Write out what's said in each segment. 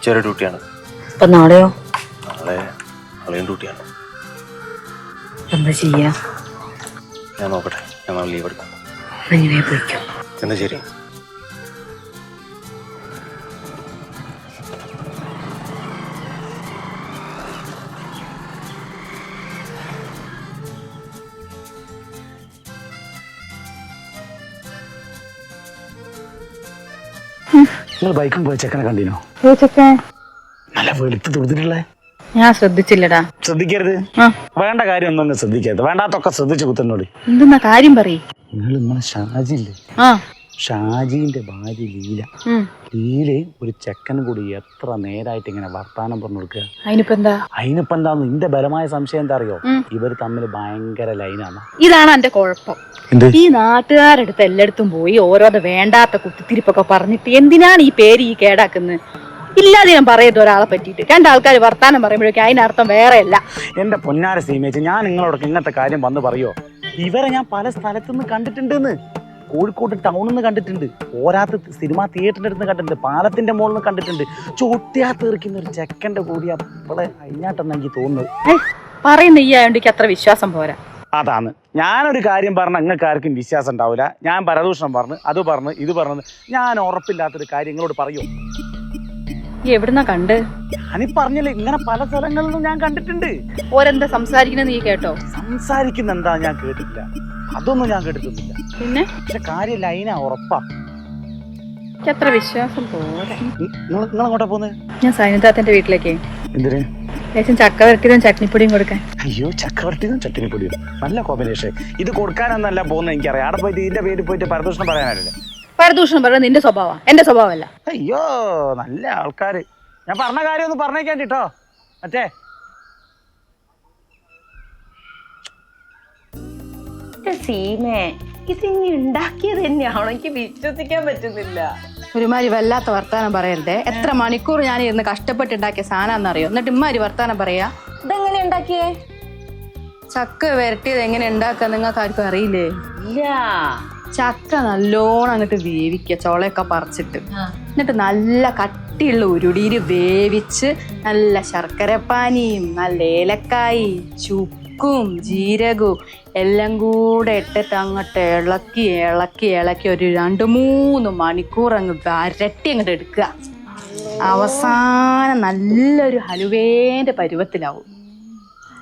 ഉച്ചവരെ ഡ്യൂട്ടിയാണ്. അപ്പൊ നാളെയോ? നാളെ നാളെയും ഡ്യൂട്ടിയാണ്. എന്താ ചെയ്യാ? ഞാൻ നോക്കട്ടെ. ഞാൻ നാളെ ലീവ് എടുക്കാം. പോയിക്കും എന്നാ ശരി. നിങ്ങൾ ബൈക്കും പോയി ചെക്കനെ കണ്ടിനോ? നല്ല വെളുത്ത് തൊടുത്തിട്ടുള്ളേ ഞാൻ ശ്രദ്ധിച്ചില്ലടാ. ശ്രദ്ധിക്കരുത്. വേണ്ട കാര്യം ഒന്നും ശ്രദ്ധിക്കരുത്. വേണ്ടാത്തൊക്കെ ശ്രദ്ധിച്ചു കുത്തനോട് എന്തെന്നാ കാര്യം പറയ്. നിങ്ങൾ നമ്മളെ ഷാജി ഇല്ലേ ആ. ഷാജീന്റെ ഭാര്യ ലീല. ലീല ഒരു ചെക്കൻ കൂടി എത്ര നേരായിട്ട് ഇങ്ങനെ വർത്താനം പറഞ്ഞു കൊടുക്കുക. അതിനിപ്പോ എന്താ? അതിനിപ്പോ എന്താന്ന് ഇന്റെ ബലമായ സംശയം എന്താ അറിയോ? ഇവർ തമ്മിൽ ഭയങ്കര ലൈനാണ് ഇതാണ് എന്റെ കുഴപ്പം. ഈ നാട്ടുകാരടുത്ത് എല്ലായിടത്തും പോയി ഓരോന്ന് വേണ്ടാത്ത കുത്തിത്തിരിപ്പൊക്കെ പറഞ്ഞിട്ട് എന്തിനാണ് ഈ പേര് ഈ കേടാക്കുന്നത്? ഇല്ലാതെ ഞാൻ പറയത് ഒരാളെ പറ്റിയിട്ട്. രണ്ടാൾക്കാർ വർത്താനം പറയുമ്പോഴേക്കും അതിനർത്ഥം വേറെയല്ല. എന്റെ പൊന്നാര സീമേച്ച് ഞാൻ നിങ്ങളോടൊക്കെ ഇങ്ങനത്തെ കാര്യം വന്ന് പറയോ? ഇവരെ ഞാൻ പല സ്ഥലത്തുനിന്ന് കണ്ടിട്ടുണ്ടെന്ന്. കോഴിക്കോട് ടൗണിൽ നിന്ന് കണ്ടിട്ടുണ്ട്. പോരാത്ത സിനിമാ തിയേറ്ററിന്റെ അടുത്ത് കണ്ടിട്ടുണ്ട്. പാലത്തിന്റെ മുകളിൽ നിന്ന് കണ്ടിട്ടുണ്ട്. ചൊട്ടിയാ തീർക്കുന്ന ഒരു ചെക്കന്റെ കൂടി അപ്പോളെ അതിനാട്ടെന്ന് എനിക്ക് തോന്നുന്നത്. പറയുന്ന ഈ ആയോണ്ടിക്ക് അത്ര വിശ്വാസം പോരാ. അതാണ്. ഞാനൊരു കാര്യം പറഞ്ഞ നിങ്ങൾക്ക് ആർക്കും വിശ്വാസം ഉണ്ടാവില്ല ഞാൻ പരദൂഷണം പറഞ്ഞു അത് പറഞ്ഞു ഇത് പറഞ്ഞു. ഞാൻ ഉറപ്പില്ലാത്തൊരു കാര്യം നിങ്ങളോട് പറയൂ? ഈ എവിടുന്നാ കണ്ട്? ഞാനീ പറഞ്ഞില്ലേ ഇങ്ങനെ പല സ്ഥലങ്ങളിലും ഞാൻ കണ്ടിട്ടുണ്ട്. ഓരെന്താ സംസാരിക്കുന്നത് നീ കേട്ടോ? സംസാരിക്കുന്ന എന്താ ഞാൻ കേട്ടില്ല അതൊന്നും ഞാൻ കേട്ടിട്ടൊന്നുമില്ല. പിന്നെ? പക്ഷെ കാര്യം ലൈനാ ഉറപ്പാ. എത്ര അത്ര വിശ്വാസം പോരാ. നിങ്ങൾ അങ്ങോട്ടാ പോകുന്നത് ഞാൻ സൈനിതാത്തന്റെ വീട്ടിലേക്കേ. എന്തിന്? ലേശം ചക്ക വരട്ടിയതും ചട്നിപ്പൊടിയും കൊടുക്കാൻ. അയ്യോ ചക്കവരട്ടിയും ചട്ടിനിപ്പൊടിയും നല്ല കോമ്പിനേഷൻ. ഇത് കൊടുക്കാനൊന്നല്ല പോകുന്നത് എനിക്കറിയാം. അവിടെ പോയിട്ട് ഇതിന്റെ പേര് പോയിട്ട് പരദൂഷണം പറയാനല്ലേ പരദൂഷണം പറയുന്നത് നിന്റെ സ്വഭാവം എന്റെ സ്വഭാവമല്ല. അയ്യോ നല്ല ആൾക്കാര്. ഞാൻ പറഞ്ഞ കാര്യം ഒന്ന് പറഞ്ഞേക്കാൻ കേട്ടോ മറ്റേ. സീമേ ഇത് ഇനി ഉണ്ടാക്കിയത് തന്നെയാണോ? എനിക്ക് വിശ്വസിക്കാൻ പറ്റുന്നില്ല. ഒരുമാതിരി വല്ലാത്ത വർത്താനം പറയരുതേ. എത്ര മണിക്കൂർ ഞാൻ ഇരുന്ന് കഷ്ടപ്പെട്ടുണ്ടാക്കിയ സാധനം എന്നിട്ട് ഇമ്മാതിരി വർത്താനം പറയാ. ഇതെങ്ങനെ ഉണ്ടാക്കിയേ? ചക്ക വരട്ടിയത് എങ്ങനെ ഉണ്ടാക്കുക നിങ്ങൾക്ക് ആർക്കും അറിയില്ലേ? ഇല്ല. ചക്ക നല്ലോണം അങ്ങോട്ട് വേവിക്കുക ചോളയൊക്കെ പറിച്ചിട്ട്. എന്നിട്ട് നല്ല കട്ടിയുള്ള ഉരുടിയിൽ വേവിച്ച് നല്ല ശർക്കരപ്പാനിയും നല്ല ഏലക്കായി ചുക്കും ജീരകവും എല്ലാം കൂടെ ഇട്ടിട്ട് അങ്ങോട്ട് ഇളക്കി ഇളക്കി ഇളക്കി ഒരു രണ്ട് മൂന്ന് മണിക്കൂർ അങ്ങ് വരട്ടി അങ്ങോട്ട് എടുക്കുക. അവസാനം നല്ലൊരു ഹലുവേന്റെ പരുവത്തിലാവും.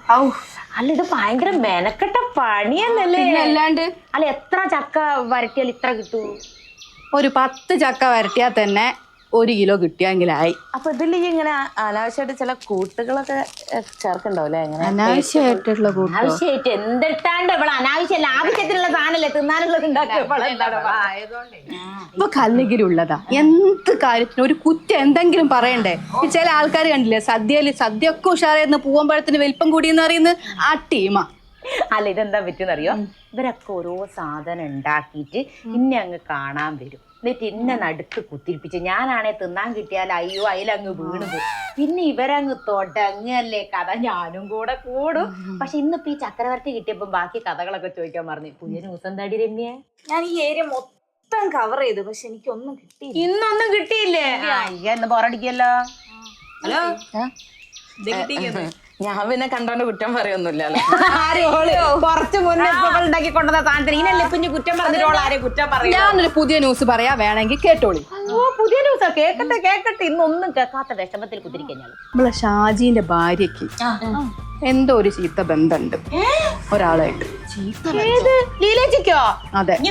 ഔ. അല്ല ഇത് ഭയങ്കര മെനക്കെട്ട പണിയെന്നല്ലേ? പിന്നെ അല്ലാണ്ട്? അല്ല എത്ര ചക്ക വരട്ടിയാൽ ഇത്ര കിട്ടൂ? ഒരു പത്ത് ചക്ക വരട്ടിയാൽ തന്നെ ഒരു കിലോ കിട്ടിയെങ്കിലായി. അപ്പൊ ഇതിൽ ഇങ്ങനെ അനാവശ്യമായിട്ട് ചില കൂട്ടുകളൊക്കെ ചേർക്കണ്ടാവില്ലേ അനാവശ്യമായിട്ടുള്ള കൂട്ടോ. അനാവശ്യമായിട്ട് എന്തിട്ടാണ്ട് ഇവിടെ അനാവശ്യമല്ല ആവശ്യത്തിനുള്ള സാധനല്ലേ തിന്നാനുള്ളത് ഇപ്പൊ കല്ലെങ്കിലും ഉള്ളതാ എന്ത് കാര്യത്തിനും ഒരു കുറ്റം എന്തെങ്കിലും പറയണ്ടേ? ചില ആൾക്കാർ കണ്ടില്ലേ സദ്യയിൽ സദ്യ ഒക്കെ ഉഷാറായിരുന്നു പൂവമ്പഴത്തിന് വലിപ്പം കൂടിയെന്ന് പറയുന്നത് ആ ടീമാ. അല്ല ഇതെന്താ പറ്റുന്നറിയോ ഇവരൊക്കെ ഓരോ സാധനം ഉണ്ടാക്കിയിട്ട് ഇന്നെ അങ്ങ് കാണാൻ വരും. എന്നിട്ട് ഇന്നെ നടുക്ക് കുത്തിരിപ്പിച്ച്. ഞാനാണെ തിന്നാൻ കിട്ടിയാൽ അയ്യോ അതിലങ്ങ് വീണ് പോകും പിന്നെ ഇവരങ്ങ് തുടങ്ങല്ലേ കഥ. ഞാനും കൂടെ കൂടും. പക്ഷെ ഇന്നിപ്പോ ഈ ചക്രവർത്തി കിട്ടിയപ്പോ ബാക്കി കഥകളൊക്കെ ചോദിക്കാൻ പറഞ്ഞു. പുതിയ ന്യൂസ് എന്താടി രമ്യ? ഞാൻ ഈ ഏരിയ മൊത്തം കവർ ചെയ്തു. പക്ഷെ എനിക്കൊന്നും കിട്ടി ഇന്നൊന്നും കിട്ടിയില്ലേ? അയ്യ എന്ന് ബോറടിക്കല്ലോ ഹലോ? ഞാൻ പിന്നെ കണ്ടോണ്ട് കുറ്റം പറയൊന്നുമില്ലല്ലോ കുറച്ച് മുന്നേ ഉണ്ടാക്കി കൊണ്ടുവന്ന പിന്നെ കുറ്റം ആരെ കുറ്റം പറയും ഞാനൊരു പുതിയ ന്യൂസ് പറയാ വേണമെങ്കിൽ കേട്ടോളി. ഓ പുതിയ ന്യൂസാ? കേക്കട്ടെ കേക്കട്ടെ. ഇന്നൊന്നും കേൾക്കാത്ത വിഷമത്തിൽ കുത്തിരിക്കഞ്ഞാൽ നമ്മളെ ഷാജീന്റെ ഭാര്യക്ക് എന്തോ ഒരു ചീത്ത ബന്ധമുണ്ട് ഒരാളായിട്ട്. ലീലേച്ചിക്കോ? അതെ. ഇനി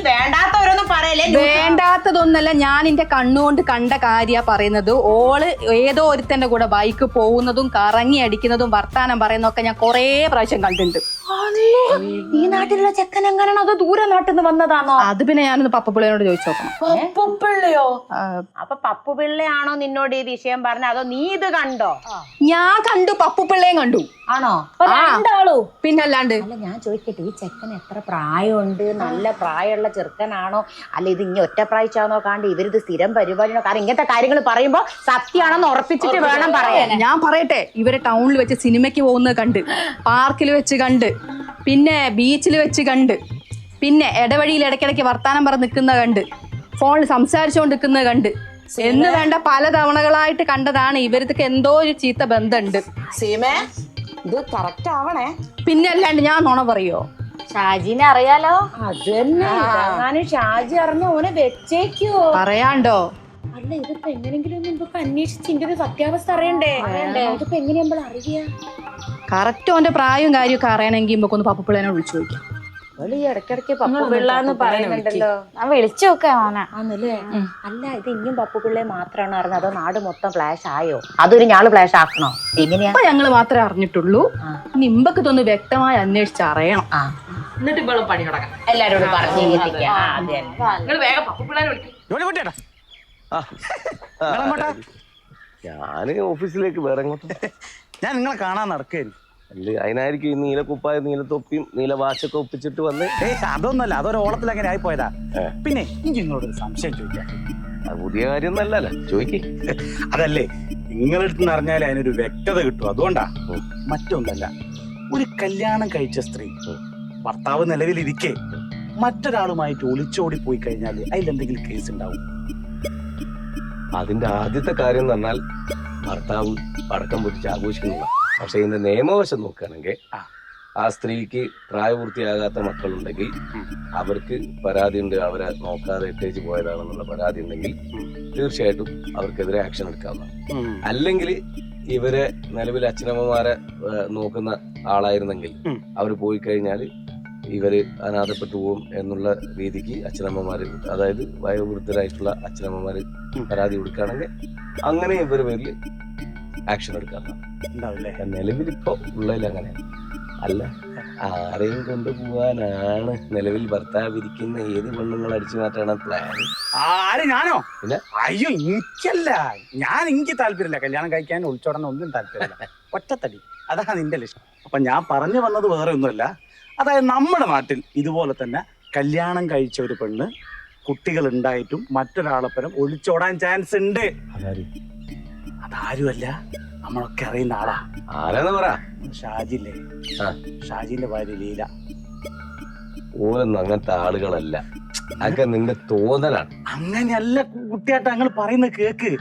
പറയല്ലേ വേണ്ടാത്തതൊന്നല്ല ഞാൻ എന്റെ കണ്ണുകൊണ്ട് കണ്ട കാര്യ പറയുന്നത്. ഓൾ ഏതോ ഒരുത്തന്റെ കൂടെ ബൈക്ക് പോകുന്നതും കറങ്ങി അടിക്കുന്നതും വർത്താനം പറയുന്നതൊക്കെ ഞാൻ കൊറേ പ്രാവശ്യം കണ്ടിട്ടുണ്ട്. ഈ നാട്ടിലുള്ള ചെക്കൻ എങ്ങനെയാണോ അതോ ദൂരെ നാട്ടിൽ നിന്ന് വന്നതാണോ? അത് പിന്നെ ഞാനൊന്ന് പപ്പപ്പിള്ളേനോട് ചോദിച്ചു നോക്കണം പപ്പുപിള്ളയോ? അപ്പൊ പപ്പു പിള്ളയാണോ നിന്നോട് ഈ വിഷയം പറഞ്ഞ അതോ നീ ഇത് കണ്ടോ? ഞാൻ കണ്ടു പപ്പുപിള്ളയും കണ്ടു. ആണോ? ആ. പിന്നെ പിന്നല്ലാണ്ട്. അല്ല ഞാൻ ചോദിക്കട്ടെ ഈ ചെക്കൻ എത്ര പ്രായമുണ്ട്? നല്ല പ്രായമുള്ള ചെറുക്കനാണോ? അല്ല ഇത് ഇനി ഒറ്റ പ്രായച്ചാണോ കാണ്ട്? ഇവരിത് സ്ഥിരം പരിപാടിയാണോ കാരണം ഇങ്ങനത്തെ കാര്യങ്ങൾ പറയുമ്പോ സത്യമാണെന്ന് ഉറപ്പിച്ചിട്ട് വേണം പറയാൻ. ഞാൻ പറയട്ടെ ഇവരെ ടൗണിൽ വെച്ച് സിനിമയ്ക്ക് പോകുന്നത് കണ്ട് പാർക്കിൽ വെച്ച് കണ്ട് പിന്നെ ബീച്ചിൽ വെച്ച് കണ്ട്. പിന്നെ ഇടവഴിയിൽ ഇടയ്ക്കിടയ്ക്ക് വർത്താനം പറഞ്ഞ് നിൽക്കുന്ന കണ്ട്. ഫോണിൽ സംസാരിച്ചുകൊണ്ട് നിൽക്കുന്നത് കണ്ട്. എന്ന് വേണ്ട പല തവണകളായിട്ട് കണ്ടതാണ് ഇവർക്ക് എന്തോ ഒരു ചീത്ത ബന്ധമുണ്ട്. സീമേ ഇത് കറക്റ്റ് ആവണേ. പിന്നെ അല്ലാണ്ട് ഞാൻ നുണ പറയോ? ഷാജിനെ അറിയാലോ? അത് തന്നെ ഇതെങ്ങാനും ഷാജി അറിഞ്ഞ ഓനെ വെച്ചേക്കോ. പറയാണ്ടോ? അല്ല ഇതിപ്പോ എങ്ങനെങ്കിലും ഒന്ന് ഇപ്പൊ അന്വേഷിച്ച് ഇതിന്റെ ഒരു സത്യാവസ്ഥ അറിയണ്ടേ? ഇതിപ്പോ എങ്ങനെയാ നമ്മൾ അറിയാ? കറക്റ്റ് ഓന്റെ പ്രായവും കാര്യമൊക്കെ അറിയണമെങ്കിൽ ഇമ്പൊക്കൊന്ന് പപ്പപ്പിള്ളേനെ വിളിച്ചു ചോദിക്കാം. അവൾ ഈ ഇടയ്ക്കിടയ്ക്ക് പപ്പു പിള്ളേനെ പറയുന്നുണ്ടല്ലോ. ഞാൻ വിളിച്ചു നോക്കാം അല്ല ഇത് ഇനിയും പപ്പു പിള്ളയെ മാത്രമാണ് അറിഞ്ഞത്? അതോ നാട് മൊത്തം ഫ്ലാഷ് ആയോ? അതൊരു ഞാൾ ഫ്ലാഷ് ആക്കണോ? എങ്ങനെയാ? ഞങ്ങൾ മാത്രമേ അറിഞ്ഞിട്ടുള്ളൂ. നിമ്പക്ക് തൊന്ന് വ്യക്തമായി അന്വേഷിച്ച് അറിയണം. ആ. എന്നിട്ട് ഇപ്പോൾ പണി തുടങ്ങാം എല്ലാരോടും പറഞ്ഞു. നിങ്ങൾ വേഗം വിളിക്കും. ഞാൻ ഓഫീസിലേക്ക് വേറെ എങ്ങോട്ടും? ഞാൻ നിങ്ങളെ കാണാൻ നടക്കായിരുന്നു അല്ല അതിനായിരിക്കും ഈ നീല കുപ്പായ നീല തൊപ്പിയും നീല വാച്ചൊക്കെ ഒപ്പിച്ചിട്ട് വന്ന് ഏ അതൊന്നല്ല അതൊരു ഓളത്തിൽ അങ്ങനെ ആയി പോയതാ. പിന്നെ എനിക്ക് നിങ്ങളോട് ഒരു സംശയം ചോദിക്കാം. അത് പുതിയ കാര്യം അല്ലല്ലോ ചോദിക്കേ. അതല്ലേ നിങ്ങളടുത്ത് നിന്ന് അറിഞ്ഞാൽ അതിനൊരു വ്യക്തത കിട്ടും. അതുകൊണ്ടാ. മറ്റൊന്നല്ല ഒരു കല്യാണം കഴിച്ച സ്ത്രീ ഭർത്താവ് നിലവിലിരിക്കെ മറ്റൊരാളുമായിട്ട് ഒളിച്ചോടി പോയി കഴിഞ്ഞാൽ അതിലെന്തെങ്കിലും കേസ് ഉണ്ടാവും? അതിന്റെ ആദ്യത്തെ കാര്യം എന്ന് പറഞ്ഞാൽ ഭർത്താവ് പടക്കം പൊട്ടിച്ച് ആഘോഷിക്കുന്നില്ല പക്ഷെ ഇതിന്റെ നിയമവശം നോക്കുകയാണെങ്കിൽ ആ. സ്ത്രീക്ക് പ്രായപൂർത്തിയാകാത്ത മക്കളുണ്ടെങ്കിൽ. അവർക്ക് പരാതി ഉണ്ട് അവരെ നോക്കാതെ എത്തേച്ച് പോയതാണെന്നുള്ള പരാതി ഉണ്ടെങ്കിൽ തീർച്ചയായിട്ടും അവർക്കെതിരെ ആക്ഷൻ എടുക്കാവുന്നതാണ് അല്ലെങ്കിൽ ഇവരെ നിലവിൽ അച്ഛനമ്മമാരെ നോക്കുന്ന ആളായിരുന്നെങ്കിൽ. അവർ പോയി കഴിഞ്ഞാൽ ഇവർ അനാഥപ്പെട്ടു പോകും എന്നുള്ള രീതിക്ക് അച്ഛനമ്മമാർ അതായത് വയോവൃദ്ധരായിട്ടുള്ള അച്ഛനമ്മമാർ പരാതി കൊടുക്കുകയാണെങ്കിൽ അങ്ങനെ ഇവർ പേരിൽ ആക്ഷൻ എടുക്കാറുണ്ട് ഉണ്ടാവില്ലേ? നിലവിൽ ഇപ്പോൾ ഉള്ളതിൽ അങ്ങനെ. അല്ല ആരെയും കൊണ്ടുപോകാനാണ് നിലവിൽ ഭർത്താവ് ഇരിക്കുന്ന ഏത് പെണ്ണുങ്ങൾ അടിച്ചു മാറ്റാണ് പ്ലാൻ ആര്? ഞാനോ? പിന്നെ? അയ്യോ എനിക്കല്ല. ഞാൻ എനിക്ക് താല്പര്യമില്ല. കല്യാണം കഴിക്കാൻ ഒളിച്ചോടാൻ ഒന്നും താല്പര്യമില്ല. ഒറ്റത്തടി. അതാണ് നിന്റെ ലക്ഷ്യം. അപ്പൊ ഞാൻ പറഞ്ഞു വന്നത് വേറെ ഒന്നുമല്ല. അതായത് നമ്മുടെ നാട്ടിൽ ഇതുപോലെ തന്നെ കല്യാണം കഴിച്ച ഒരു പെണ്ണ് കുട്ടികൾ ഉണ്ടായിട്ടും മറ്റൊരാളപ്പുറം ഒളിച്ചോടാൻ ചാൻസ് ഉണ്ട്. അതാരുമല്ല നമ്മളൊക്കെ അറിയുന്ന ആളാ. ആരാന്ന് പറ. ഷാജില്ലേ. ഷാജിന്റെ ഭാര്യ ലീല. ഓരൊന്നും അങ്ങനത്തെ ആളുകളല്ല. അതൊക്കെ നിന്റെ തോന്നലാണ്. അങ്ങനെയല്ല കുട്ടിയായിട്ട് അങ്ങനെ പറയുന്ന കേക്ക്.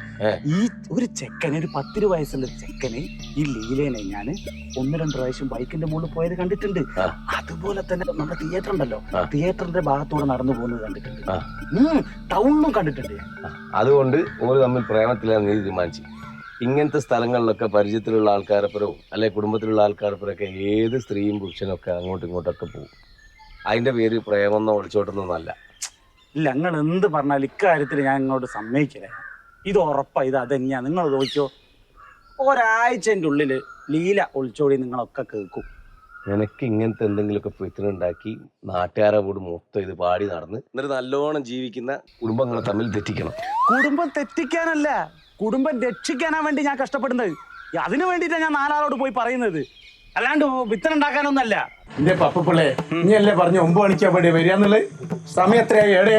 ഈ ഒരു ചെക്കന് ഒരു പത്തിരു വയസ്സുള്ള ചെക്കന് ഈ ലീലേനെ ഞാൻ ഒന്ന് രണ്ട് പ്രാവശ്യം ബൈക്കിന്റെ മുകളിൽ പോയത് കണ്ടിട്ടുണ്ട്. അതുപോലെ തന്നെ നമ്മുടെ തിയേറ്റർ ഉണ്ടല്ലോ. തിയേറ്ററിന്റെ ഭാഗത്തൂടെ നടന്നു പോകുന്നത് കണ്ടിട്ടുണ്ട്. ടൗണിലും കണ്ടിട്ടുണ്ട്. അതുകൊണ്ട് ഓര് തമ്മിൽ പ്രേമത്തിലാണ് നീ തീരുമാനിച്ചു ഇങ്ങനത്തെ സ്ഥലങ്ങളിലൊക്കെ പരിചയത്തിലുള്ള ആൾക്കാരപ്പുറവും അല്ലെ കുടുംബത്തിലുള്ള ആൾക്കാരപ്പുറമൊക്കെ ഏത് സ്ത്രീയും പുരുഷനും ഒക്കെ അങ്ങോട്ടും ഇങ്ങോട്ടൊക്കെ പോകും. അതിന്റെ പേര് പ്രേമെന്നോ ഒളിച്ചോട്ടെന്നൊന്നല്ല ഇല്ല നിങ്ങൾ എന്ത് പറഞ്ഞാലും ഇക്കാര്യത്തിൽ ഞാൻ ഇങ്ങോട്ട് സമ്മതിക്കില്ല. ഇത് ഉറപ്പാ ഇത് അതെങ്ങനെയാ? നിങ്ങൾ നോക്കിയോ ഒരാഴ്ചന്റെ ഉള്ളിൽ ലീല ഒളിച്ചോടി നിങ്ങളൊക്കെ കേൾക്കും. നിനക്ക് ഇങ്ങനത്തെ എന്തെങ്കിലുമൊക്കെ ഫിത്തിനുണ്ടാക്കി നാട്ടുകാരെ കൂടി മൊത്തം ഇത് പാടി നടന്ന് എന്നിട്ട് നല്ലോണം ജീവിക്കുന്ന കുടുംബങ്ങളെ തമ്മിൽ തെറ്റിക്കണം. കുടുംബം തെറ്റിക്കാനല്ല കുടുംബം രക്ഷിക്കാനാ വേണ്ടി ഞാൻ കഷ്ടപ്പെടുന്നത്. അതിനു വേണ്ടിയിട്ടാണ് ഞാൻ നാലാളോട് പോയി പറയുന്നത്. അല്ലാണ്ട് വിത്തനുണ്ടാക്കാനൊന്നല്ല. എന്റെ പപ്പപ്പിള്ളേ നീ അല്ലേ പറഞ്ഞു ഒമ്പത് മണിക്കാ വേണ്ടി വരികന്നുള്ളത് സമയം എത്രയായി? എവിടെ?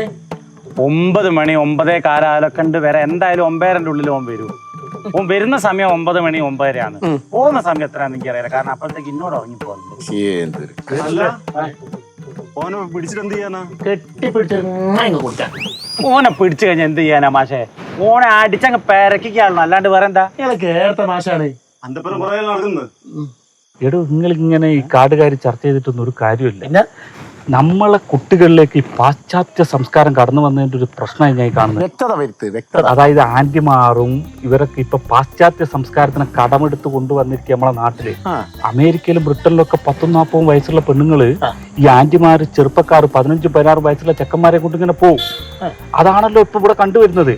ഒമ്പത് മണി ഒമ്പതേ കാലാലൊക്കെ ഉണ്ട്. വരെ എന്തായാലും ഒമ്പതരന്റെ ഉള്ളിൽ ഓൻ വരൂ. ഓൻ വരുന്ന സമയം ഒമ്പത് മണി ഒമ്പതരയാണ്. പോകുന്ന സമയം എത്രയാണെന്ന് എനിക്കറിയാം കാരണം അപ്പോഴത്തേക്ക് ഇന്നോട് ഇറങ്ങി പോകുന്നുണ്ട് ഓനെ പിടിച്ചിട്ട് എന്ത് ചെയ്യാനാ? കെട്ടിപ്പിടിച്ച് ഇങ്ങ് ഓനെ പിടിച്ചു കഴിഞ്ഞാൽ എന്ത് ചെയ്യാനാ മാഷേ? ഓനെ അടിച്ചങ്ങ് പെരക്കിക്കാണല്ലോ അല്ലാണ്ട് വേറെ എന്താ അന്തപ്പുറം കേട്ട മാഷാണ് എടോ നിങ്ങൾ ഇങ്ങനെ ഈ കാടുകാർ ചർച്ച ചെയ്തിട്ടൊന്നും ഒരു കാര്യമില്ല നമ്മളെ കുട്ടികളിലേക്ക് ഈ പാശ്ചാത്യ സംസ്കാരം കടന്നു വന്നതിന്റെ ഒരു പ്രശ്നമായി ഞാൻ കാണുന്നത്. വ്യക്തത വരുത്ത് വ്യക്തത. അതായത് ആന്റിമാറും ഇവരൊക്കെ ഇപ്പൊ പാശ്ചാത്യ സംസ്കാരത്തിന് കടമെടുത്ത് കൊണ്ടുവന്നിരിക്കുക നമ്മളെ നാട്ടിൽ. അമേരിക്കയിലും ബ്രിട്ടനിലും ഒക്കെ പത്തും നാൽപ്പതും വയസ്സുള്ള പെണ്ണുങ്ങൾ ഈ ആന്റിമാർ ചെറുപ്പക്കാർ പതിനഞ്ച് പതിനാറ് വയസ്സുള്ള ചെക്കന്മാരെ കൊണ്ട് ഇങ്ങനെ പോവും അതാണല്ലോ ഇപ്പൊ ഇവിടെ കണ്ടുവരുന്നത്.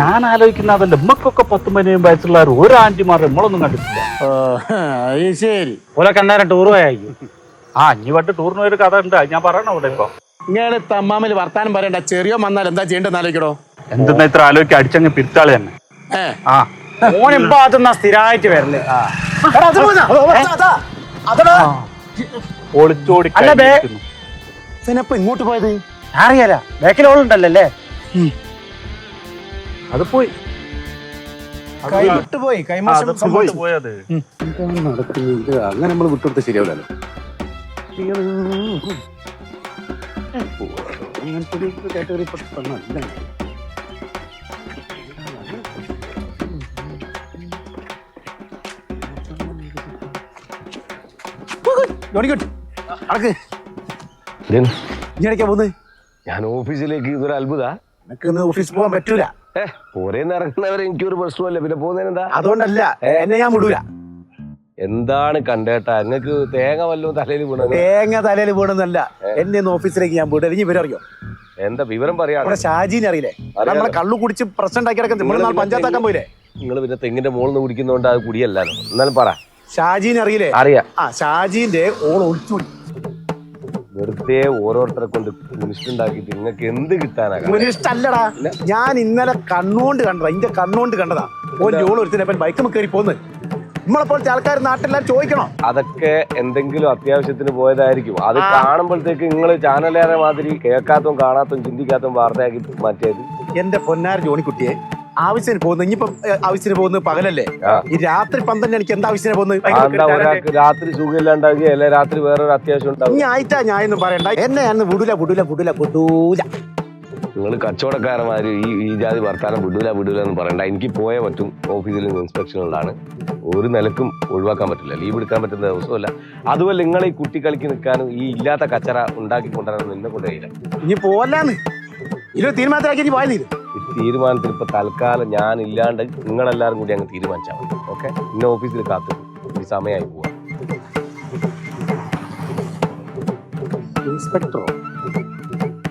ഞാൻ ആലോചിക്കുന്ന അതല്ല നമ്മക്കൊക്കെ പത്തും പതിനേഴും വയസ്സുള്ള ഒരു ആന്റിമാർ നമ്മളൊന്നും കണ്ടിട്ടില്ല. ശരി. ഓരോ കണ്ടാരം ടൂർ പോയായിരിക്കും. ആ ഇനി പണ്ട് ടൂറിന് ഒരു കഥ ഉണ്ട്. ഞാൻ പറയണോ അവിടെ ഇപ്പൊ. ഇങ്ങനെ തമ്മാമിൽ വർത്താനം പറയണ്ട. ചെറിയോ വന്നാൽ എന്താ ചെയ്യേണ്ടത് ആലോചിക്കടോ. എന്തെന്നാ ഇത്ര ആലോചിക്കാൻ അടിച്ചങ്ങ് പിരിത്താളി തന്നെ ഏ. ആ. സ്ഥിരമായിട്ട് വരൽ. ഒളിച്ചോടി. ഇതിനപ്പൊ ഇങ്ങോട്ട് പോയത്? അറിയാല. ബാക്കിൽ ഓളുണ്ടല്ലേ അത് പോയി. പോയി. പോയി. പോയത് നടക്കുന്നത് അങ്ങനെ നമ്മൾ വിട്ടുകൊടുത്ത് ശരിയാവില്ലല്ലോ. ഞാൻ ഓഫീസിലേക്ക് ഇതൊരു അത്ഭുത. നിനക്ക് ഓഫീസിൽ പോകാൻ പറ്റൂല. ഏഹ് പോരേന്ന് ഇറങ്ങുന്നവരെ എനിക്കൊരു പ്രശ്നമല്ല പിന്നെ പോകുന്നതിനെന്താ? അതുകൊണ്ടല്ല എന്നെ ഞാൻ വിടൂല. എന്താണ് കണ്ടേട്ടാ? നിങ്ങൾക്ക് തേങ്ങ വല്ലതും തലയിൽ വീണത്? തേങ്ങ തലയിൽ വീണെന്നല്ല എന്നെ ഒന്ന് ഓഫീസിലേക്ക് ഞാൻ വിടല ഇനി ഇവരറിയോ? എന്താ വിവരം പറയാ? ഇവിടെ ഷാജീനെ അറിയില്ലേ? നമ്മളെ കള്ളു കുടിച്ച് പ്രശ്നം ഉണ്ടാക്കി കിടക്കാൻ നമ്മൾ നാളെ പഞ്ചായത്താക്കാൻ പോയില്ലേ? നിങ്ങൾ പിന്നെ തെങ്ങിന്റെ മുകളിൽ നിന്ന് കുടിക്കുന്നോണ്ട് അത് കുടിയല്ലോ എന്നാലും പറ. ഷാജീനെ അറിയില്ലേ? അറിയാം. ആ ഷാജീന്റെ ഓൾ ഒളിച്ചോടി വെറുതെ ഓരോരുത്തരെ കൊണ്ട് ഉണ്ടാക്കിയിട്ട് നിങ്ങൾക്ക് എന്ത് കിട്ടാനാ അല്ലടാ ഞാൻ ഇന്നലെ കണ്ണുകൊണ്ട് കണ്ടതാ. ഇന്റെ കണ്ണുകൊണ്ട് കണ്ടതാ. ഓൻ ജോൾ ഒരുത്തിനെ ബൈക്ക് കയറി പോന്ന്. നമ്മളെ പോലത്തെ ആൾക്കാർ നാട്ടിലെല്ലാം ചോദിക്കണം? അതൊക്കെ എന്തെങ്കിലും അത്യാവശ്യത്തിന് പോയതായിരിക്കും. അത് കാണുമ്പോഴത്തേക്ക് നിങ്ങൾ ചാനലേറെ മാതിരി കേൾക്കാത്തും കാണാത്തും ചിന്തിക്കാത്തും വാർത്തയാക്കി മാറ്റിയത്. എന്റെ പൊന്നാർ ജോണിക്കുട്ടിയെ ആവശ്യത്തിന് പോകുന്നു ഇനിയിപ്പം ആവശ്യത്തിന് പോകുന്നത് പകലല്ലേ? ഈ രാത്രി പന്ത്രണ്ട് എനിക്ക് എന്താ ആവശ്യത്തിന് പോകുന്നത്? രാത്രി സുഖമില്ലാണ്ടാവുക അല്ലെ രാത്രി വേറൊരു അത്യാവശ്യം ഉണ്ടാവും ഇനി ആയിട്ടാ ഞാൻ ഒന്നും പറയണ്ട. എന്നെ ഞാൻ വിടൂല വിടൂല വിടൂല വിടൂല. നിങ്ങൾ കച്ചവടക്കാരന്മാർ ഈ ഈ ജാതി വർത്താനം വിടൂല വിടൂല എന്ന് പറയണ്ട. എനിക്ക് പോയേ പറ്റും. ഓഫീസിൽ ഇൻസ്പെക്ഷനുകളാണ് ഒരു നിലക്കും ഒഴിവാക്കാൻ പറ്റില്ല. ലീവ് എടുക്കാൻ പറ്റുന്ന ദിവസമല്ല അതുപോലെ നിങ്ങൾ ഈ കുട്ടിക്കളിക്ക് നിൽക്കാനും ഈ ഇല്ലാത്ത കച്ചറ ഉണ്ടാക്കി കൊണ്ടുവരാനും നിന്നെ കൊണ്ട് കഴിയില്ല. ഇനി തീരുമാനത്തിലാക്കി തീരുമാനത്തിൽ ഇപ്പൊ തൽക്കാലം ഞാൻ ഇല്ലാണ്ട് നിങ്ങളെല്ലാരും കൂടി അങ്ങ് തീരുമാനിച്ചാൽ മതി. ഓക്കെ? ഇന്ന ഓഫീസിൽ കാത്തു. ഈ സമയമായി പോവാ. ഇൻസ്പെക്ടറോ?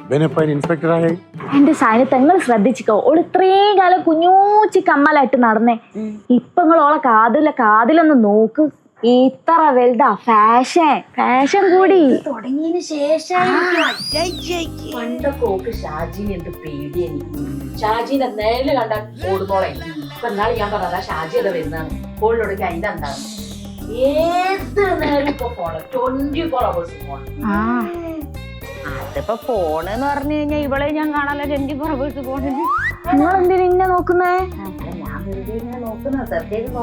ഇവനിപ്പോ ഇൻസ്പെക്ടറായി. എന്റെ സായനത്തെ നിങ്ങൾ ശ്രദ്ധിച്ചിക്കോ? ഓൾ ഇത്രയും കാലം കുഞ്ഞൂച്ചി കമ്മലായിട്ട് നടന്നേ. ഇപ്പൊ നിങ്ങൾ ഓളെ കാതിലെ കാതിലൊന്ന് നോക്ക്. ഇത്ര വലുതാ ഫാഷൻ. ഫാഷൻ കൂടി. തുടങ്ങിയതിന് ശേഷം പണ്ടൊക്കെ ഓക്ക് ഷാജിന് എന്ത് പേടി എനിക്ക്. ഷാജിന്റെ നേരിൽ കണ്ട ഓടുന്നോളെ ഇപ്പൊ എന്നാൾ ഞാൻ പറഞ്ഞ ഷാജി അത് വരുന്നതാണ്. ഫോണിലൊടുക്കി അതിന്റെ എന്താണ് ഏത് നേരം ഇപ്പൊ phone twenty four hours phone അതിപ്പോ ഫോൺ എന്ന് പറഞ്ഞു കഴിഞ്ഞാ ഇവളെ ഞാൻ കാണാല്ലോ എനിക്ക് പുറകോട്ട് ഫോണിൽ നിങ്ങൾ എന്തിനാ ഇന്നെ നോക്കുന്നേ? നോക്കുന്നത് പ്രത്യേകം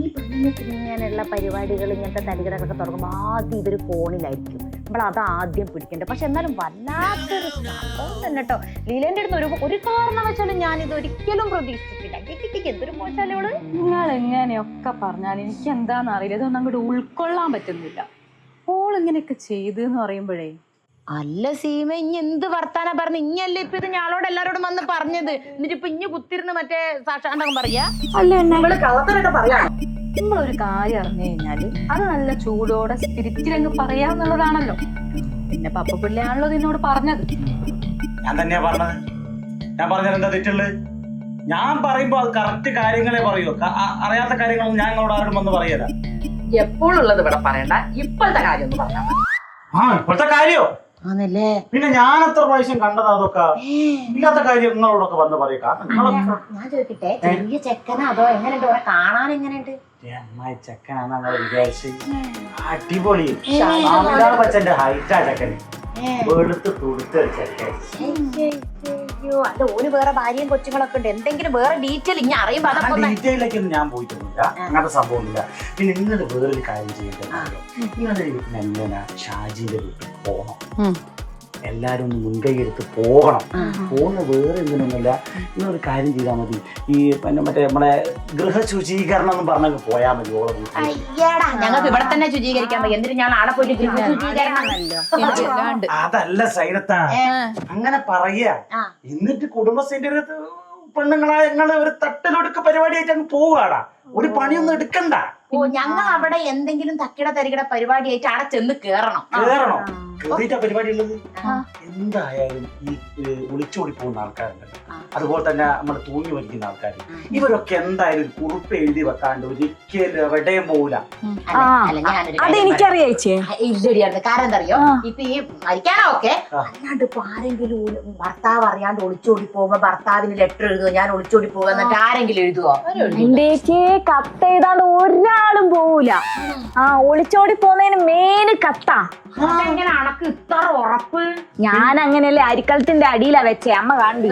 ഈ പെണ്ണുങ്ങൾക്ക് ഇങ്ങനെയുള്ള പരിപാടികൾ ഇങ്ങനത്തെ തലികടകളൊക്കെ തുടങ്ങുമ്പോൾ ആദ്യം ഇവർ ഫോണിലായിരിക്കും. നമ്മൾ അത് ആദ്യം പിടിക്കണ്ടേ പക്ഷെ എന്നാലും വല്ലാത്തൊരു സംഭവം തന്നെ കേട്ടോ ലീലേന്റെ അടുത്ത് ഒരു ഒരു കാരണവശാലും ഞാൻ ഇത് ഒരിക്കലും പ്രതീക്ഷിച്ചിട്ടില്ല. ടിക്ക് എന്തൊരു മോശാലോൾ നിങ്ങൾ എങ്ങനെയൊക്കെ പറഞ്ഞാൽ എനിക്ക് എന്താണെന്ന് അറിയില്ല ഇതൊന്നും അങ്ങോട്ട് ഉൾക്കൊള്ളാൻ പറ്റുന്നില്ല. ഇങ്ങനെയൊക്കെ ചെയ്തു എന്ന് പറയുമ്പോഴേ? അല്ല സീമ ഇനി എന്ത് വർത്താനം പറഞ്ഞു? ഇനിയല്ലേ ഇപ്പൊ ഇത് ഞാളോട് എല്ലാരോടും വന്ന് പറഞ്ഞത്? എന്നിട്ട് ഇപ്പൊ ഇഞ്ഞു കുത്തിരുന്ന് മറ്റേ സാക്ഷാണ്ടകം പറയാ? നമ്മളൊരു കാര്യം അറിഞ്ഞു കഴിഞ്ഞാൽ അത് നല്ല ചൂടോടെ സ്പിരിറ്റിലങ്ങ് പറയാന്നുള്ളതാണല്ലോ. പിന്നെ പപ്പ പിള്ളയാണല്ലോ നിന്നോട് പറഞ്ഞത്. ഞാൻ തന്നെയാ പറഞ്ഞത്. ഞാൻ പറഞ്ഞത് എന്താ തെറ്റുള്ളത് ഞാൻ പറയുമ്പോ അത് കറക്റ്റ് കാര്യങ്ങളെ പറയൂ. അറിയാത്ത കാര്യങ്ങളൊന്നും ഞാൻ നിങ്ങളോട് ആരോടും വന്ന് പറയല എപ്പോഴുള്ളത് ഇവിടെ പറയണ്ട. ഇപ്പോഴത്തെ കാര്യം ഒന്ന് പറഞ്ഞാൽ മതി. ആ ഇപ്പോഴത്തെ കാര്യോ? ആണല്ലേ? പിന്നെ ഞാൻ എത്ര പ്രാവശ്യം കണ്ടതാ അതൊക്കെ? ഇല്ലാത്ത കാര്യം നിങ്ങളോടൊക്കെ വന്ന് പറയും. കാരണം നിങ്ങളൊക്കെ ഞാൻ ചോദിക്കട്ടെ ചെറിയ ചെക്കനാ അതോ എങ്ങനെയുണ്ട്? ഇവിടെ കാണാൻ എങ്ങനെയുണ്ട്? അമ്മായി ചെക്കനാന്ന് ഞങ്ങൾ വിചാരിച്ച് അടിപൊളി. അമിതാഭ് ബച്ചന്റെ ഹൈറ്റാ ചെക്കൻ വെളുത്ത് തുടുത്ത് ചെക്കൻ. അയ്യോ അല്ല ഓന് വേറെ ഭാര്യയും കൊച്ചുങ്ങളൊക്കെ ഉണ്ട്. എന്തെങ്കിലും വേറെ ഡീറ്റെയിൽ ഇനി അറിയുമ്പോ ആ അതൊക്കെ ഒന്ന് ഡീറ്റെയിലേക്കൊന്നും ഞാൻ പോയിട്ടൊന്നുമില്ല. അങ്ങനത്തെ സംഭവമൊന്നുമില്ല. പിന്നെ നിങ്ങൾ വേറൊരു കാര്യം ചെയ്യേണ്ടത് നിങ്ങളുടെ വീട്ടിൽ എങ്ങനെ ഷാജിന്റെ വീട്ടിൽ പോകണം എല്ലാരും ഒന്ന് മുൻകൈ എടുത്ത് പോകണം പോകുന്ന വേറെ എന്തിനൊന്നുമില്ല. ഇന്നൊരു കാര്യം ചെയ്താൽ മതി. ഈ പിന്നെ മറ്റേ നമ്മളെ ഗൃഹശുചീകരണം എന്ന് പറഞ്ഞങ്ങ് പോയാൽ മതി ഓളെ ഞങ്ങൾക്ക് ഇവിടെ തന്നെ ശുചീകരിക്കാൻ പറ്റും എന്നിട്ട് ഞാൻ ആടെ പോയിട്ട് ഗൃഹ അതല്ല സൈനത്ത അങ്ങനെ പറയാ എന്നിട്ട് കുടുംബശ്രീന്റെ പെണ്ണുങ്ങളെ പെണ്ണുങ്ങളായ ഞങ്ങൾ ഒരു തട്ടിലൊടുക്ക് പരിപാടിയായിട്ട് അങ്ങ് പോവുകയാടാ. ഒരു പണിയൊന്നും എടുക്കണ്ട. ഓ ഞങ്ങൾ അവിടെ എന്തെങ്കിലും തക്കിട തരികിട പരിപാടിയായിട്ട് അവിടെ ചെന്ന് കേറണം. കേറണം. കേറിയിട്ടാ പരിപാടി ഉള്ളത് എന്തായാലും ഈ ഒളിച്ചോടി പോകുന്ന ആൾക്കാരുണ്ട്. അതുപോലെ തന്നെ നമ്മൾ തൂങ്ങി വലിക്കുന്ന ആൾക്കാർ ഇവരൊക്കെ എന്തായാലും ഒരു കുറിപ്പ് എഴുതി വെക്കാണ്ട് ഒരിക്കലും എവിടെയും കാര്യം അതെനിക്കറിയാച്ചേ ഇല്ലടിയാണ് കാരണം. ഇപ്പൊ ഈ മരിക്കാനൊക്കെ. അല്ലാണ്ട് ഇപ്പൊ ആരെങ്കിലും ഭർത്താവ് അറിയാണ്ട് ഒളിച്ചോടി പോകുമ്പോ ഭർത്താവിന് ലെറ്റർ എഴുതുക ഞാൻ ഒളിച്ചോടി പോകുക എന്നിട്ട് ആരെങ്കിലും എഴുതുവോ? ചേച്ചിയെ കത്ത് എഴുതാണ്ട് ഒരാളും പോവൂല. ആ. ഒളിച്ചോടി പോകുന്നതിന് മെയിന് കത്താ. അണക്ക് ഇത്ര ഉറപ്പ്? ഞാൻ അങ്ങനെയല്ലേ അരിക്കലത്തിന്റെ അടിയിലാ വെച്ചേ. അമ്മ പറഞ്ഞു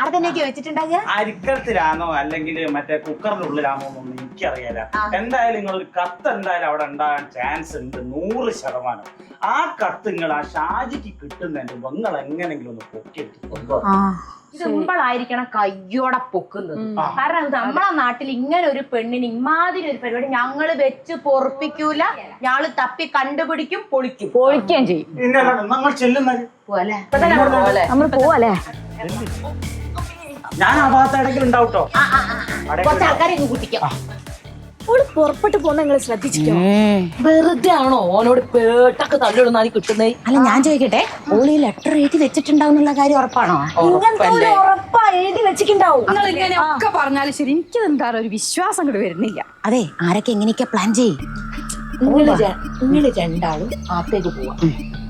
അർദ്ധനൊക്കെ അല്ലെങ്കിൽ മറ്റേ കുക്കറിനുള്ളിലാണോ എന്നൊന്നും എനിക്കറിയാല എന്തായാലും നിങ്ങൾ ഒരു കത്ത് എന്തായാലും അവിടെ ഉണ്ടാകാൻ ചാൻസ് ഉണ്ട്. നൂറ് ശതമാനം. ആ കത്ത് നിങ്ങൾ ആ ഷാജിക്ക് കിട്ടുന്നതിന് മുമ്പ് നിങ്ങൾ എങ്ങനെങ്കിലും ഒന്ന് പൊക്കിയെടുത്തു. സിമ്പിളായിരിക്കണം കയ്യോടെ പൊക്കുന്നത്. കാരണം നമ്മളെ നാട്ടിൽ ഇങ്ങനെ ഒരു പെണ്ണിന് ഇമാതിരി ഒരു പരിപാടി ഞങ്ങൾ വെച്ച് പൊറപ്പിക്കൂല. ഞങ്ങൾ തപ്പി കണ്ടുപിടിക്കും പൊളിക്കും. പൊളിക്കുകയും ചെയ്യും. പോലെ നമ്മൾ പോവല്ലേ? ഞാൻ ആ ഭാഗത്ത് ഇടയ്ക്കിലുണ്ടാവും കേട്ടോ കുറച്ച് ആൾക്കാരെ കൂട്ടിക്കാം. ഓൾ പുറപ്പെട്ടു പോകുന്ന നിങ്ങൾ ശ്രദ്ധിച്ചിരിക്കണം വെറുതെ ആണോ ഓനോട് പേട്ടൊക്കെ തള്ളിടുന്നാണ് കിട്ടുന്നേ? അല്ല ഞാൻ ചോദിക്കട്ടെ ഓൾ ഈ ലെറ്റർ എഴുതി വെച്ചിട്ടുണ്ടാവുന്നുള്ള കാര്യം ഉറപ്പാണോ? ഇങ്ങനത്തെ ഒരു ഉറപ്പാ എഴുതി വെച്ചിട്ടുണ്ടാവും. നിങ്ങൾ ഇങ്ങനെ ഒക്കെ പറഞ്ഞാലും ശരി എനിക്ക് എന്താ ഒരു വിശ്വാസം കൂടെ വരുന്നില്ല. അതെ ആരൊക്കെ എങ്ങനെയൊക്കെ പ്ലാൻ ചെയ്യും? നിങ്ങൾ നിങ്ങൾ രണ്ടാളും അകത്തേക്ക് പോവാ.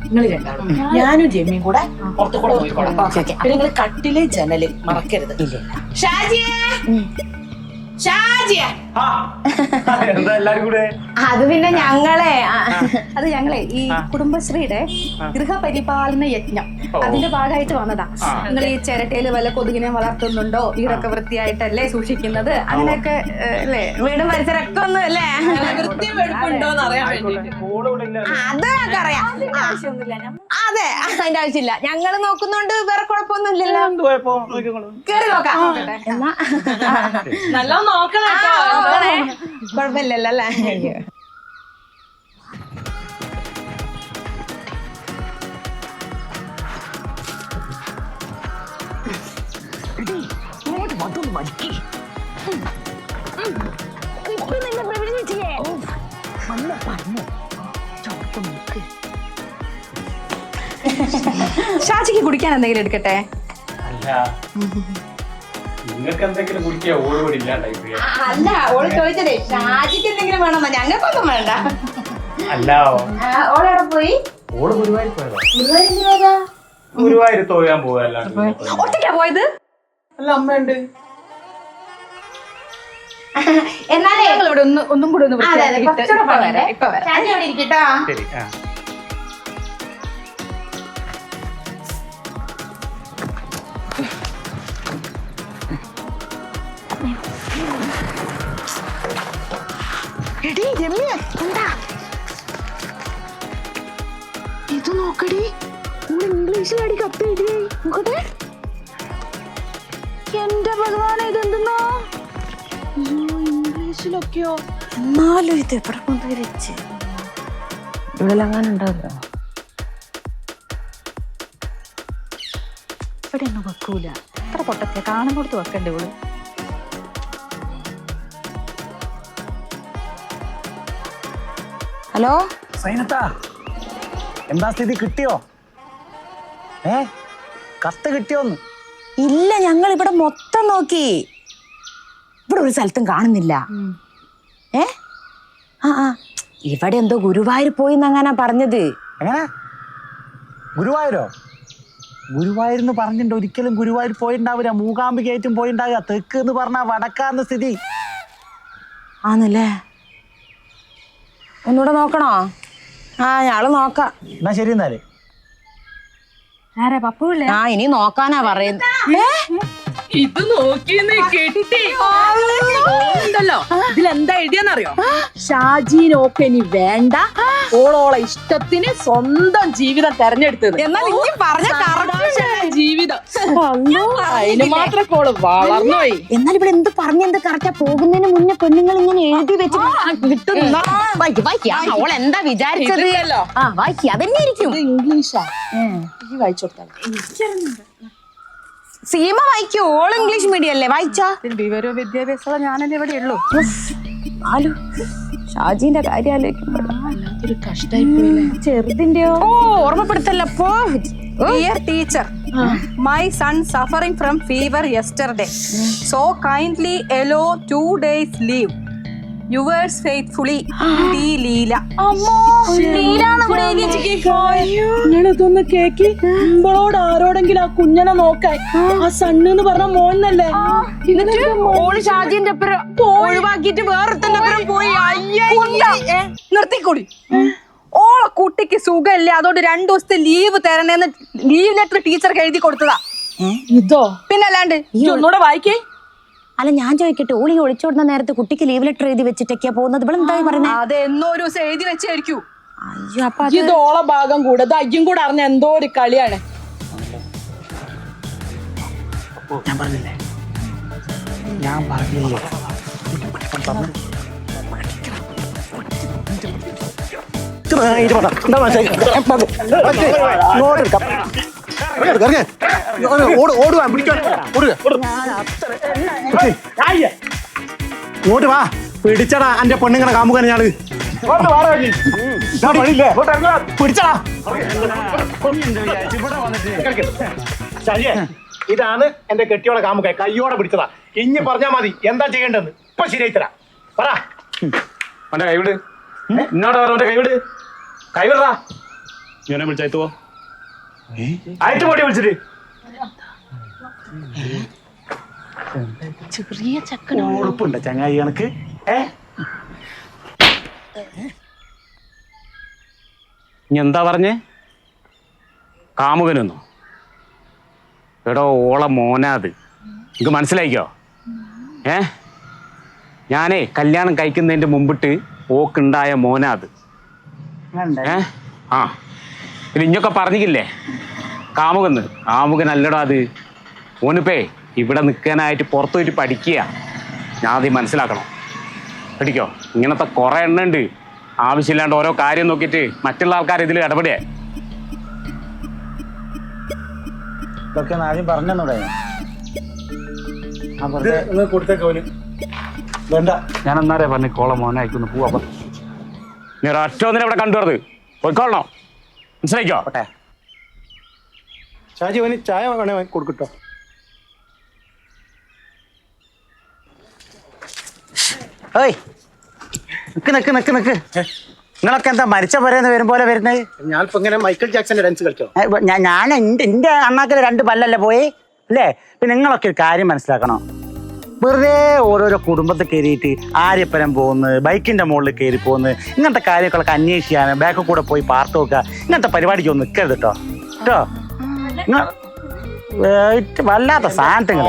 നിങ്ങൾ രണ്ടാളും. ഞാനും ജമ്മിയും കൂടെ പുറത്തു കൂടെ പോയിക്കോളാം. പിന്നെ നിങ്ങൾ കട്ടിൽ ജനൽ മറക്കരുത്. ഷാജിയേ! ഷാജിയ. ആ, എന്താ എല്ലാരും കൂടെ? അത് പിന്നെ ഞങ്ങളെ അത് ഞങ്ങളെ ഈ കുടുംബശ്രീയുടെ ഗൃഹപരിപാലന യജ്ഞം. അതിന്റെ ഭാഗമായിട്ട് വന്നതാ. നിങ്ങൾ ഈ ചിരട്ടയിൽ വല്ല കൊതുകിനെ വളർത്തുന്നുണ്ടോ? വീടൊക്കെ വൃത്തിയായിട്ടല്ലേ സൂക്ഷിക്കുന്നത്? അങ്ങനെയൊക്കെ അല്ലേ? വീടും പരിസരമൊക്കെ ഒന്നും അല്ലേ? ഇവിടെ ഇല്ല. അത് അതിന്റെ ആവശ്യമില്ല. ഞങ്ങൾ നോക്കുന്നുണ്ട് വേറെ കുഴപ്പമൊന്നും ഇല്ലല്ലോ? കേറി നോക്കാം. നല്ല നോക്കണം. കുഴപ്പമില്ലല്ലോ അല്ലേ? ഷാജിക്ക് കുടിക്കാൻ എന്തെങ്കിലും എടുക്കട്ടെ? അല്ല. നിങ്ങൾക്ക് എന്തെങ്കിലും കുടിക്കുക ഇല്ലാണ്ടായി അല്ല ഓൾ ചോദിച്ചതേ ഷാജിക്ക് എന്തെങ്കിലും വേണമെന്നാ ഞങ്ങൾക്കൊന്നും വേണ്ട. അല്ല. ഓളെവിടെ പോയി? ഓൾ ഗുരുവായൂർ പോയതാ. ഗുരുവായൂർ തോയാൻ പോവല്ലാണ്ട് ഒറ്റയ്ക്കാ പോയത്? അല്ല അമ്മയുണ്ട്. എന്നാലേ ഇവിടെ ഒന്നും കൂടെ ഒന്ന് ഇപ്പൊ. വരാം ഇപ്പൊ വരാം. അവിടെ ഇരിക്കട്ടോ? ശരി ആ. ഇത് നോക്കടി. ഇംഗ്ലീഷിലടി കത്ത് എഴുതിയേ. നോക്കട്ടെ. എന്റെ ഭഗവാനെ ഇതെന്തെന്നോ? ഇംഗ്ലീഷിലൊക്കെയോ? എന്നാലും ഇത് എവിടെ കൊണ്ടുവരച്ച് ഇവിടെ അങ്ങനെ ഉണ്ടാവില്ല ഇവിടെ ഒന്നും വെക്കൂല. അത്ര പൊട്ടത്തെ കാണുന്നിടത്ത് വെക്കണ്ടേ ഓൾ ഹലോ? സൈനത്താ എന്താ സ്ഥിതി? കിട്ടിയോ? ഏ? കത്ത് കിട്ടിയോന്ന്? ഇല്ല ഞങ്ങൾ ഇവിടെ മൊത്തം നോക്കി. ഇവിടെ ഒരു സ്ഥലത്തും കാണുന്നില്ല. ഏ? ആ ആ. ഇവിടെ എന്തോ ഗുരുവായൂർ പോയി എന്നങ്ങനെ പറഞ്ഞത്. എങ്ങനെ? ഗുരുവായൂരോ? ഗുരുവായൂർ എന്ന് പറഞ്ഞിട്ടുണ്ട് ഒരിക്കലും ഗുരുവായൂർ പോയിണ്ടാവില്ല മൂകാംബികയായിട്ടും പോയിണ്ടാവുക. തെക്ക് എന്ന് പറഞ്ഞാ വടക്കാന്ന് സ്ഥിതി. ആന്നല്ലേ? ഒന്നുകൂടെ നോക്കണോ? ആ ഞാൾ നോക്കാം. എന്നാ ശരി എന്നാൽ. ആരാ പപ്പുല്ലേ ആ ഇനി നോക്കാനാ പറയുന്നത് ഇത് നോക്കി കെട്ടി ഉണ്ടല്ലോ. ഇതിലെന്താ എഴുതിയെന്നറിയോ? ഷാജീനൊക്കെ ഇനി വേണ്ട. ഓളോളെ ഇഷ്ടത്തിന് സ്വന്തം ജീവിതം തെരഞ്ഞെടുത്തത്. എന്നാൽ ഇനി പറഞ്ഞ ജീവിതം. അതിന് മാത്രം ഓൾ വളർന്നുപോയി എന്നാൽ ഇവിടെ എന്ത് പറഞ്ഞെന്ത് കറക്റ്റാ പോകുന്നതിന് മുന്നേ പെണ്ണുങ്ങൾ ഇങ്ങനെ എഴുതി വെച്ച് കിട്ടുന്ന. വായിക്ക് വായിക്ക്. ആ, അവൾ എന്താ വിചാരിച്ചത്? അതന്നെ ഇരിക്കും ഇംഗ്ലീഷാ. ഈ വായിച്ചു കൊടുത്താൽ സീമ വായിക്കൂ? ഓൾ ഇംഗ്ലീഷ് മീഡിയം അല്ലേ? വായിച്ചാ? വിവരോ വിദ്യാഭ്യാസമുള്ള ഞാനല്ലേ ഇവിടെ ഉള്ളൂ. ആലു ഷാജിന്റെ കാര്യം ചെറുതിന്റെയോ? ഓ ഓർമ്മപ്പെടുത്തല്ലപ്പോ teacher my son suffering from fever yesterday so kindly allow two days leave. Yours faithfully D. Leela നിങ്ങളിതൊന്ന് കേക്കി. ഇമ്പളോട് ആരോടെങ്കിലും ആ കുഞ്ഞനെ നോക്കാൻ. ആ സണ്ണ് എന്ന് പറഞ്ഞ മോന്നല്ലേ മോൾ ഷാജിന്റെ അപ്പുറം ഒഴിവാക്കിട്ട് വേറൊരുത്തന്റെ ഒപ്പരം പോയി. നിർത്തിക്കൂടി. ഓളെ കുട്ടിക്ക് സുഖമില്ല. അതുകൊണ്ട് രണ്ടു ദിവസത്തെ ലീവ് തരണേന്ന് ലീവ് ലെറ്റർ ടീച്ചർക്ക് എഴുതി കൊടുത്തതാ. ഇതോ? പിന്നല്ലാണ്ട് ഈ ഒന്നുകൂടെ വായിക്കേ. അല്ല ഞാൻ ചോദിക്കട്ടെ ഓളി ഒളിച്ചോടുന്ന നേരത്തെ കുട്ടിക്ക് ലീവ് ലെറ്റർ എഴുതി വെച്ചിട്ടൊക്കെയാ പോകുന്നത്? ഇവിടെ പറയുന്നത് അത് എന്നോ ഒരു ദിവസം എഴുതി വെച്ചായിരിക്കും. അയ്യോ അപ്പൊ ഇത് ഓളെ ഭാഗം കൂടെ ഇത് അയ്യും കൂടെ അറിഞ്ഞ എന്തോ ഒരു കളിയാണ്. ഞാൻ പറഞ്ഞില്ലേ? ഞാൻ പറഞ്ഞില്ലേ? ഓടുവാൻ പിടിക്കാൻ ഓടുക ഇങ്ങോട്ട് വാ. പിടിച്ചടാ എന്റെ പെണ്ണുങ്ങളെ കാമുകാണ് ഞാൾ പിടിച്ചടാ. ഇതാണ് എന്റെ കെട്ടിയോടെ കാമുക കയ്യോടെ പിടിച്ചതാ. ഇഞ്ഞ് പറഞ്ഞാ മതി. എന്താ ചെയ്യേണ്ടത് ഇപ്പൊ ശരിയായി തരാം പറ അവന്റെ കൈവിട്. എന്നോട് അവന്റെ കൈവിട്. കൈവിടാ ഞാനെ വിളിച്ചോ അയച്ചു പോട്ടി വിളിച്ചിട്ട്. ഉറപ്പുണ്ട് ചങ്ങായി കണക്ക്? ഏ? ഇനി എന്താ പറഞ്ഞേ? കാമുകനൊന്നോ. എടോ ഓള മോനാത് എനിക്ക് മനസ്സിലായിക്കോ? ഏ? ഞാനേ കല്യാണം കഴിക്കുന്നതിന്റെ മുമ്പിട്ട് ഓക്കുണ്ടായ മോനാത് ഏ? ആ. പിന്നെ ഇഞ്ഞൊക്കെ പറഞ്ഞില്ലേ കാമുകന്ന് കാമുകൻ അല്ലടാ അത്. ഓനിപ്പേ ഇവിടെ നിൽക്കാനായിട്ട് പുറത്തു പോയിട്ട് പഠിക്കുക ഞാൻ ആദ്യം മനസ്സിലാക്കണം. പഠിക്കോ? ഇങ്ങനത്തെ കുറേ എണ്ണ ഉണ്ട് ആവശ്യമില്ലാണ്ട് ഓരോ കാര്യം നോക്കിയിട്ട് മറ്റുള്ള ആൾക്കാർ ഇതിൽ ഇടപെടുക ഇതൊക്കെ ആദ്യം പറഞ്ഞൂടെ വേണ്ട. ഞാൻ എന്നാരേ പറഞ്ഞു? കോളം മോനെ അയക്കുന്നു പോവാ നീ ഒറ്റ ഒന്നിനെ ഇവിടെ കണ്ടുവരുത് പോയിക്കോളണോ? മനസ്സിലായിക്കോ? ഷാജി അവന് ചായ വേണേ കൊടുക്കട്ടോ. ഓയ് നിക്ക് നിക്ക് നിക്ക് നിക്ക്. നിങ്ങളൊക്കെ എന്താ മരിച്ച പോരെന്ന് വരും പോലെ വരുന്നത് ഞാനിപ്പോ ഇങ്ങനെ മൈക്കിൾ ജാക്സന്റെ ഡാൻസ് കളിച്ചോ? ഏ, ഇപ്പൊ ഞാ- ഞാൻ എന്റെ എന്റെ അണ്ണാക്കിൽ രണ്ട് പല്ലല്ലേ പോയി? അല്ലേ? പിന്നെ നിങ്ങളൊക്കെ ഒരു കാര്യം മനസ്സിലാക്കണം? വെറുതെ ഓരോരോ കുടുംബത്തെ കയറിയിട്ട് ആര്യപ്പരം പോകുന്നത് ബൈക്കിന്റെ മുകളിൽ കയറി പോകുന്നത് ഇങ്ങനത്തെ കാര്യങ്ങളൊക്കെ അന്വേഷിക്കാൻ ബാക്കിൽ കൂടെ പോയി പാർത്ത് നോക്കുക. ഇങ്ങനത്തെ പരിപാടിക്ക് ഒന്നും നിൽക്കരുത് കേട്ടോ കേട്ടോ വല്ലാത്ത സാധനങ്ങൾ